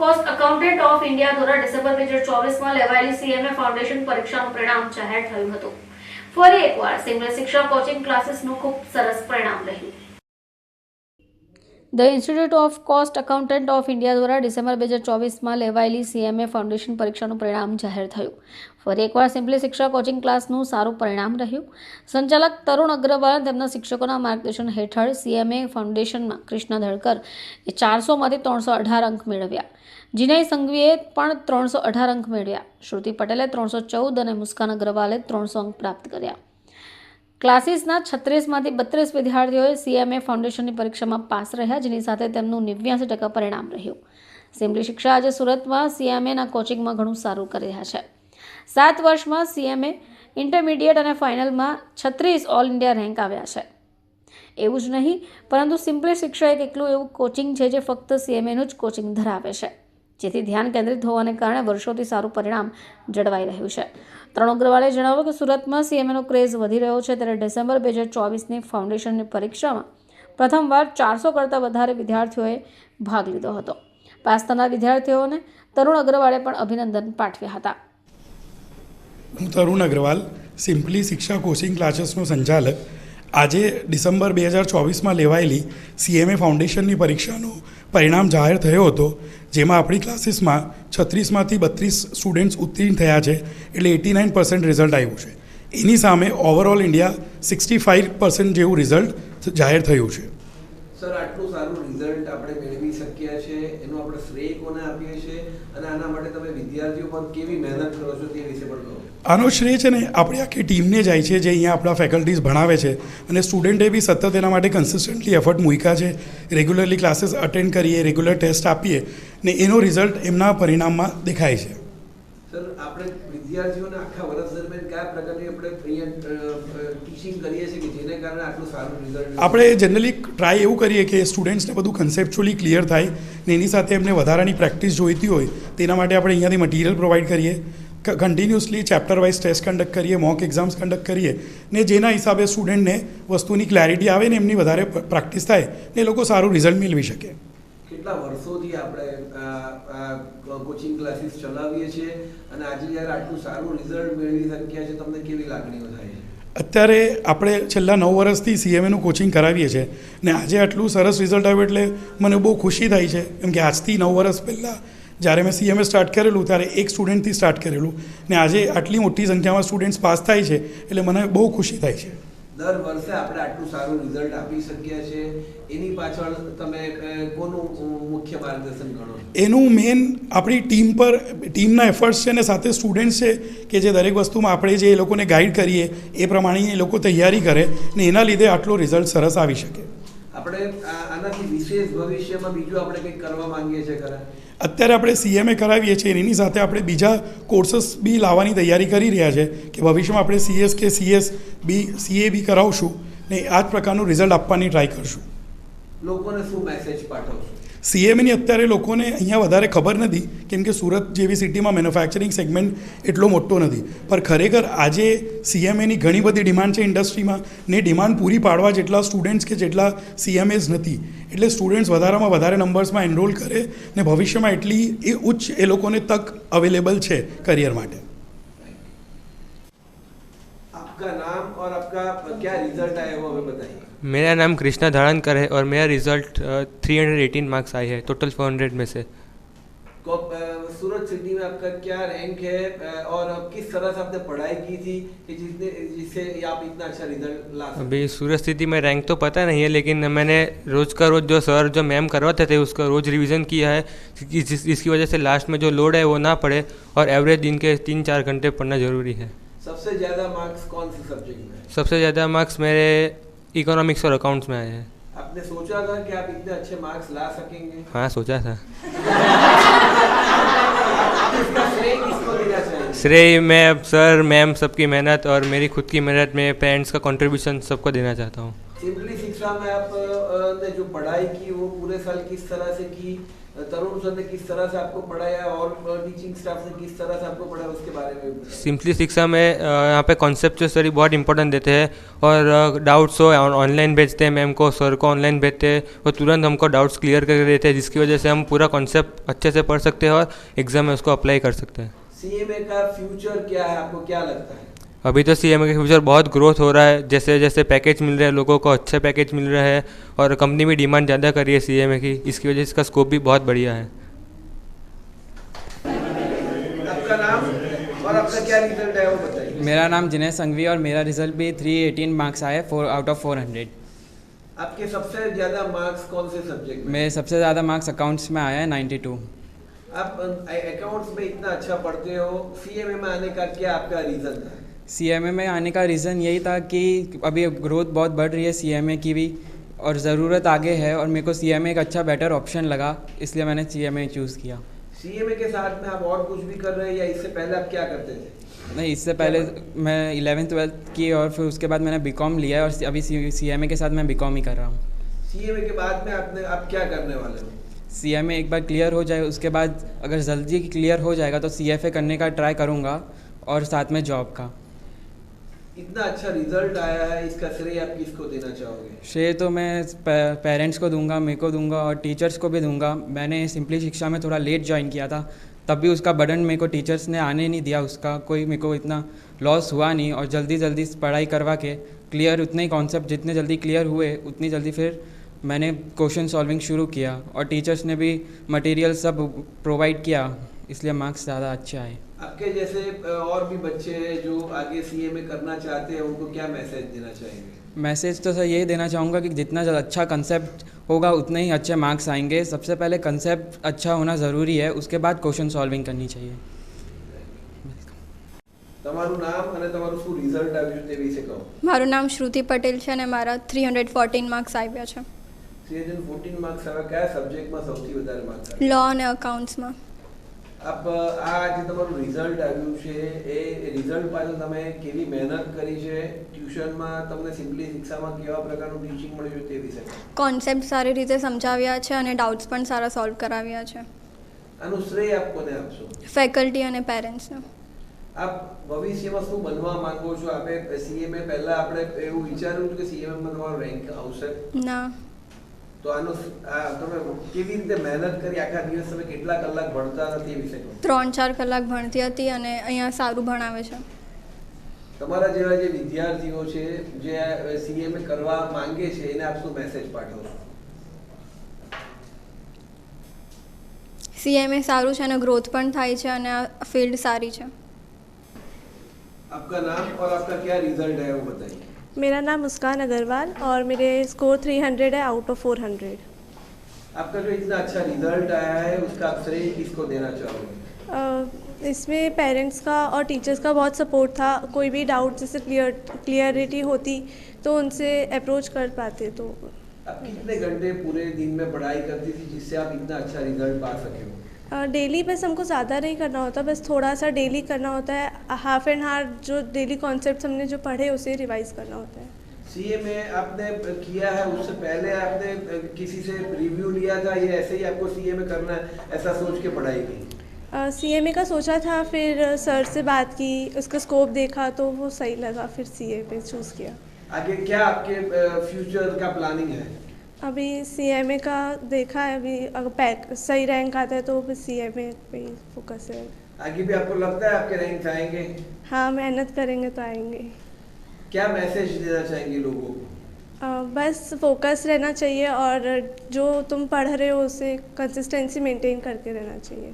Cost accountant of India દ્વારા December બે હજાર ચોવીસમાં લેવાયેલી સીએમએ ફાઉન્ડેશન પરીક્ષાનું પરિણામ જાહેર થયું હતું. ફરી એકવાર સિંગલ શિક્ષા કોચિંગ ક્લાસીસનું ખૂબ સરસ પરિણામ રહ્યું. The institute of cost accountant of India દ્વારા ડિસેમ્બર બે હજાર ચોવીસમાં લેવાયેલી સીએમએ ફાઉન્ડેશન પરીક્ષાનું પરિણામ જાહેર થયું. ફરી એકવાર સિમ્પલી શિક્ષા કોચિંગ ક્લાસનું સારું પરિણામ રહ્યું. સંચાલક તરુણ અગ્રવાલ તેમના શિક્ષકોના માર્ગદર્શન હેઠળ સીએમએ ફાઉન્ડેશનમાં કૃષ્ણ ધડકર એ ચારસોમાંથી ત્રણસો અઢાર અંક મેળવ્યા. જીનય સંઘવીએ પણ ત્રણસો અઢાર અંક મેળવ્યા. શ્રુતિ પટેલે ત્રણસો ચૌદ અને મુસ્કાન અગ્રવાલે ત્રણસો અંક પ્રાપ્ત કર્યા. ક્લાસીસના છત્રીસમાંથી બત્રીસ વિદ્યાર્થીઓએ સીએમએ ફાઉન્ડેશનની પરીક્ષામાં પાસ રહ્યા, જેની સાથે તેમનું નેવ્યાસી ટકા પરિણામ રહ્યું. સિમ્પલી શિક્ષા આજે સુરતમાં સીએમએના કોચિંગમાં ઘણું સારું કરી રહ્યા છે. સાત વર્ષમાં સીએમએ ઇન્ટરમીડિયેટ અને ફાઇનલમાં છત્રીસ ઓલ ઇન્ડિયા રેન્ક આવ્યા છે. એવું જ નહીં, પરંતુ સિમ્પલી શિક્ષા એક એકલું એવું કોચિંગ છે, જે ફક્ત સીએમએનું જ કોચિંગ ધરાવે છે. જેથી ધ્યાન કેન્દ્રિત હોવાને કારણે વર્ષોથી સારું પરિણામ જળવાઈ રહ્યું છે. તરુણ અગ્રવાલે જણાવ્યું કે સુરતમાં સીએમએનો ક્રેઝ વધી રહ્યો છે ત્યારે ડિસેમ્બર બે હજાર ચોવીસની ફાઉન્ડેશનની પરીક્ષામાં પ્રથમવાર ચારસો કરતાં વધારે વિદ્યાર્થીઓએ ભાગ લીધો હતો. પાસ થનાર વિદ્યાર્થીઓને તરુણ અગ્રવાલે પણ અભિનંદન પાઠવ્યા હતા. તરુણ અગ્રવાલ સિમ્પલી શિક્ષા કોચિંગ ક્લાસીસનો સંચાલક આજે ડિસેમ્બર બે હજાર ચોવીસમાં લેવાયેલી સીએમએ ફાઉન્ડેશનની પરીક્ષાનું પરિણામ જાહેર થયો હતો, જેમાં આપણી ક્લાસીસમાં છત્રીસમાંથી બત્રીસ સ્ટુડન્ટ્સ ઉત્તીર્ણ થયા છે, એટલે એટી નાઇન પર્સન્ટ રિઝલ્ટ આવ્યું છે. એની સામે overall India sixty five percent જેવું રિઝલ્ટ જાહેર થયું છે. સર આટલું સારું રિઝલ્ટ આપણે મેળવી શક્યા છે એનો આપણે શ્રેય કોને આપીએ છીએ અને આના માટે તમે વિદ્યાર્થીઓ પર કેવી મહેનત કરો છો તે વિશે પણ કહો. આનો શ્રેય છે ને આપણી આખી ટીમને જાય છે જે અહીંયા આપણા ફેકલ્ટીઝ ભણાવે છે અને સ્ટુડન્ટે બી સતત એના માટે કન્સિસ્ટન્ટલી એફર્ટ મૂક્યા છે. રેગ્યુલરલી ક્લાસીસ અટેન્ડ કરીએ રેગ્યુલર ટેસ્ટ આપીએ ને એનો રિઝલ્ટ એમના પરિણામમાં દેખાય છે. સર આપણે વિદ્યાર્થીઓને આખા વર્ષ દરમિયાન કયા પ્રકારની આપણે ટીચિંગ કરીએ છીએ કે જેને કારણે આટલું સારું રિઝલ્ટ આપણે જનરલી ટ્રાય એવું કરીએ કે સ્ટુડન્ટ્સને બધું કન્સેપ્ચ્યુઅલી ક્લિયર થાય ને એની સાથે એમને વધારાની પ્રેક્ટિસ જોઈતી હોય તેના માટે આપણે અહીંયાથી મટીરિયલ પ્રોવાઈડ કરીએ. Continuously chapter wise test conduct કરીએ મોક એક્ઝામ્સ કન્ડક્ટ કરીએ ને જેના હિસાબે સ્ટુડન્ટને વસ્તુની ક્લેરિટી આવે ને એમની વધારે પ્રેક્ટિસ થાય ને એ લોકો સારું રિઝલ્ટ મેળવી શકે. કેટલા વર્ષોથી આપણે કોચિંગ ક્લાસીસ ચલાવીએ છીએ અને આજે જ્યારે આટલું સારું રિઝલ્ટ મેળવી શક્યા છે તમને કેવી લાગણીઓ થાય છે? અત્યારે આપણે છેલ્લા નવ વર્ષથી સીએમએનું કોચિંગ કરાવીએ છીએ ને આજે આટલું સરસ રિઝલ્ટ આવ્યું એટલે મને બહુ ખુશી થાય છે. કેમ કે આજથી નવ વર્ષ પહેલાં જ્યારે મેં સીએમએ સ્ટાર્ટ કરેલું ત્યારે એક સ્ટુડન્ટથી સ્ટાર્ટ કરેલું ને આજે આટલી મોટી સંખ્યામાં સ્ટુડન્ટ્સ પાસ થાય છે એટલે મને બહુ ખુશી થાય છે. દર વર્ષે આપણે આટલું સારું રિઝલ્ટ આપી શક્યા છે એની પાછળ તમે કોનું મુખ્ય માર્ગદર્શન ગણો એનું મેન આપણી ટીમ પર ટીમના એફર્ટ્સ છે ને સાથે સ્ટુડન્ટ્સ છે કે જે દરેક વસ્તુમાં આપણે જે એ લોકોને ગાઈડ કરીએ એ પ્રમાણે એ લોકો તૈયારી કરે ને એના લીધે આટલો રિઝલ્ટ સરસ આવી શકે. આપણે આનાથી વિશેષ ભવિષ્યમાં બીજું આપણે કંઈક કરવા માંગીએ છીએ ખરા? અત્યારે આપણે સીએમએ કરાવીએ છીએ એની સાથે આપણે બીજા કોર્સીસ બી લાવવાની તૈયારી કરી રહ્યા છે કે ભવિષ્યમાં આપણે સીએસ કે સીએસ બી સીએ બી કરાવશું ને આ જ પ્રકારનું રિઝલ્ટ આપવાની ટ્રાય કરશું. લોકોને શું મેસેજ પાઠવશો? સીએમએની અત્યારે લોકોને અહીંયા વધારે ખબર નથી, કેમ કે સુરત જેવી સિટીમાં મેન્યુફેક્ચરિંગ સેગમેન્ટ એટલો મોટો નથી. પણ ખરેખર આજે સીએમએની ઘણી બધી ડિમાન્ડ છે ઇન્ડસ્ટ્રીમાં ને ડિમાન્ડ પૂરી પાડવા જેટલા સ્ટુડન્ટ્સ કે જેટલા સીએમએસ નથી. એટલે સ્ટુડન્ટ્સ વધારામાં વધારે નંબર્સમાં એનરોલ કરે ને ભવિષ્યમાં એટલી એ ઉચ્ચ એ લોકોને તક અવેલેબલ છે કરિયર માટે. આપકા નામ ઓર આપકા ક્યા રિઝલ્ટ આયા હો બતાઈએ? मेरा नाम कृष्णा धारणकर है और मेरा result three hundred eighteen marks आए हैं टोटल फोर हंड्रेड में से। सूरत सिटी में आपका क्या रैंक है और किस तरह से आपने पढ़ाई की थी कि जिसने जिससे आप इतना अच्छा रिज़ल्ट ला अभी सूरत स्थिति में रैंक तो पता नहीं है लेकिन मैंने रोज़ का रोज़ जो सर जो मैम करवाते थे उसका रोज़ रिवीजन किया है कि जिस जिसकी वजह से लास्ट में जो लोड है वो ना पड़े और एवरेज दिन के तीन चार घंटे पढ़ना ज़रूरी है। सबसे ज़्यादा मार्क्स कौन से सब्जेक्ट में? सबसे ज़्यादा मार्क्स मेरे इकोनॉमिक्स और अकाउंट्स में आए हैं। आपने सोचा था कि आप इतने अच्छे मार्क्स ला सकेंगे? हाँ सोचा था। श्रेय मैं अब सर मैम सबकी मेहनत और मेरी खुद की मेहनत में पेरेंट्स का कंट्रीब्यूशन सबको देना चाहता हूँ। सिंपली शिक्षा में आप ने जो पढ़ाई की वो पूरे साल किस तरह से की? तरुण सर ने किस तरह से आपको पढ़ाया और टीचिंग स्टाफ ने किस तरह से आपको पढ़ाया उसके बारे में। सिंपली शिक्षा में यहाँ पे कॉन्सेप्ट स्टडी बहुत इंपॉर्टेंट देते हैं और डाउट्स हो ऑनलाइन भेजते हैं मैम को सर को ऑनलाइन भेजते हैं और तुरंत हमको डाउट्स क्लियर करके देते हैं जिसकी वजह से हम पूरा कॉन्सेप्ट अच्छे से पढ़ सकते हैं और एग्ज़ाम में उसको अप्लाई कर सकते हैं। सीएमए का फ्यूचर क्या है? आपको क्या लगता है? अभी तो सी एम के फ्यूचर बहुत ग्रोथ हो रहा है। जैसे जैसे पैकेज मिल रहे हैं लोगों को अच्छे पैकेज मिल रहे हैं और कंपनी भी डिमांड ज़्यादा कर रही है सी की इसकी वजह से इसका स्कोप भी बहुत बढ़िया है। आपका नाम और आपका क्या रिज़ल्ट है वो बताइए। मेरा नाम जिनेश संघवी और मेरा रिज़ल्ट भी थ्री एटीन मार्क्स आए four out of four hundred आपके सबसे ज़्यादा मार्क्स कौन से सब्जेक्ट में? मेरे सबसे ज़्यादा मार्क्स अकाउंट्स में आया है नाइन्टी टू आप अकाउंट्स में इतना अच्छा पढ़ते हो सीएमए में आने का क्या आपका रीजन था CMA में आने का रीज़न यही था कि अभी ग्रोथ बहुत बढ़ रही है CMA की भी और ज़रूरत आगे है और मेरे को CMA एक अच्छा बेटर ऑप्शन लगा इसलिए मैंने CMA चूज़ किया। सीएमए के साथ में आप और कुछ भी कर रहे हैं या इससे पहले आप क्या करते थे? नहीं इससे पहले मैं इलेवेंथ ट्वेल्थ की और फिर उसके बाद मैंने बी कॉम लिया और अभी सी एम ए के साथ मैं बी कॉम ही कर रहा हूँ। सीएमए के बाद में आपने आप क्या करने वाले हो? सी एम ए एक बार क्लियर हो जाए उसके बाद अगर जल्दी क्लियर हो जाएगा तो सी एफ़ ए करने का ट्राई करूँगा और साथ में जॉब का। इतना अच्छा रिज़ल्ट आया है, इसका श्रेय आप किसको देना चाहोगे? श्रेय तो मैं पेरेंट्स को दूँगा, मेरे को दूँगा और टीचर्स को भी दूँगा। मैंने सिंपली शिक्षा में थोड़ा लेट ज्वाइन किया था, तब भी उसका बर्डन मेरे को टीचर्स ने आने नहीं दिया, उसका कोई मेरे को इतना लॉस हुआ नहीं और जल्दी जल्दी पढ़ाई करवा के क्लियर उतने ही कॉन्सेप्ट जितने जल्दी क्लियर हुए, उतनी जल्दी फिर मैंने क्वेश्चन सॉल्विंग शुरू किया और टीचर्स ने भी मटेरियल सब प्रोवाइड किया। इसलिए मार्क्स ज़्यादा अच्छे आए आपके जैसे अ, और भी बच्चे हैं जो आगे सीएमए करना चाहते हैं उनको क्या मैसेज देना चाहेंगे मैसेज तो सर यही देना चाहूँगा कि जितना ज़्यादा अच्छा कंसेप्ट होगा उतने ही अच्छे मार्क्स आएंगे सबसे पहले कंसेप्ट अच्छा होना ज़रूरी है उसके बाद क्वेश्चन सॉल्विंग करनी चाहिए તમારું નામ અને તમારું શું રિઝલ્ટ આવ્યું તે વિશે કહો મારું નામ શ્રુતિ પટેલ છે અને મારા થ્રી હંડ્રેડ ફોર્ટીન માર્ક્સ આવ્યા છે સીએજન ફોર્ટીન માર્ક્સ આવ્યા કયા સબ્જેક્ટમાં સૌથી વધારે માર્ક્સ લો અને અકાઉન્ટ્સમાં આપ આ જે તમારું રિઝલ્ટ આવ્યું છે એ રિઝલ્ટ પાછળ તમે કેવી મહેનત કરી છે? ટ્યુશનમાં તમને સિમ્પલી શિક્ષામાં કેવા પ્રકારનું ટીચિંગ મળ્યું તે વિશે? કોન્સેપ્ટ સારી રીતે સમજાવ્યા છે અને ડાઉટ્સ પણ સારા સોલ્વ કરાવ્યા છે. આનું શ્રેય આપ કોને આપશો? ફેકલ્ટી અને પેરેન્ટ્સને આપ ભવિષ્યમાં શું બનવા માંગો છો? આપે સીએમએ પહેલા આપણે એવું વિચાર્યું કે સીએમએમાં તમારો રેન્ક આવશે? ના. ત્રણ ચાર કલાક ભણતી હતી અને અહીંયા સારું ભણાવે છે. તમારા જેવા જે વિદ્યાર્થીઓ છે જે સીએમએ કરવા માંગે છે એને આપ મેસેજ પાઠવો? સીએમએ સારું છે અને ગ્રોથ પણ થાય છે અને ફિલ્ડ સારી છે. આપકા નામ ઓર આપકા ક્યા રિઝલ્ટ હે બતાઈએ. मेरा नाम मुस्कान अग्रवाल और मेरे स्कोर 300 है आउट ऑफ़ 400 आपका जो इतना अच्छा रिज़ल्ट आया है उसका आप श्रेय किसको देना चाहोगे? इसमें पेरेंट्स का और टीचर्स का बहुत सपोर्ट था। कोई भी डाउट जैसे क्लियर क्लियरिटी होती तो उनसे अप्रोच कर पाते तो आप कितने घंटे पूरे दिन में पढ़ाई करती थी जिससे आप इतना अच्छा रिज़ल्ट पा सके हो? डेली बस हमको ज़्यादा नहीं करना होता बस थोड़ा सा डेली करना होता है। हाफ़ एंड हाफ़ जो डेली कॉन्सेप्ट हमने जो पढ़े उसे रिवाइज करना होता है। सीए में आपने किया है उससे पहले आपने किसी से रिव्यू लिया था? ये ऐसे ही आपको सीए में करना है ऐसा सोच के पढ़ाई की? सी एम ए का सोचा था फिर सर से बात की उसका स्कोप देखा तो वो सही लगा फिर सी ए पे चूज़ किया। आगे क्या आपके फ्यूचर का प्लानिंग है? अभी सी एम ए का देखा है अभी अगर पैक सही रैंक आता है तो फिर सी एम ए पे फोकस है। आगे भी आपको लगता है आपके रैंक आएँगे? हाँ मेहनत करेंगे तो आएँगे। क्या मैसेज देना चाहेंगे लोगों को? बस फोकस रहना चाहिए और जो तुम पढ़ रहे हो उसे कंसिस्टेंसी मेंटेन करके रहना चाहिए।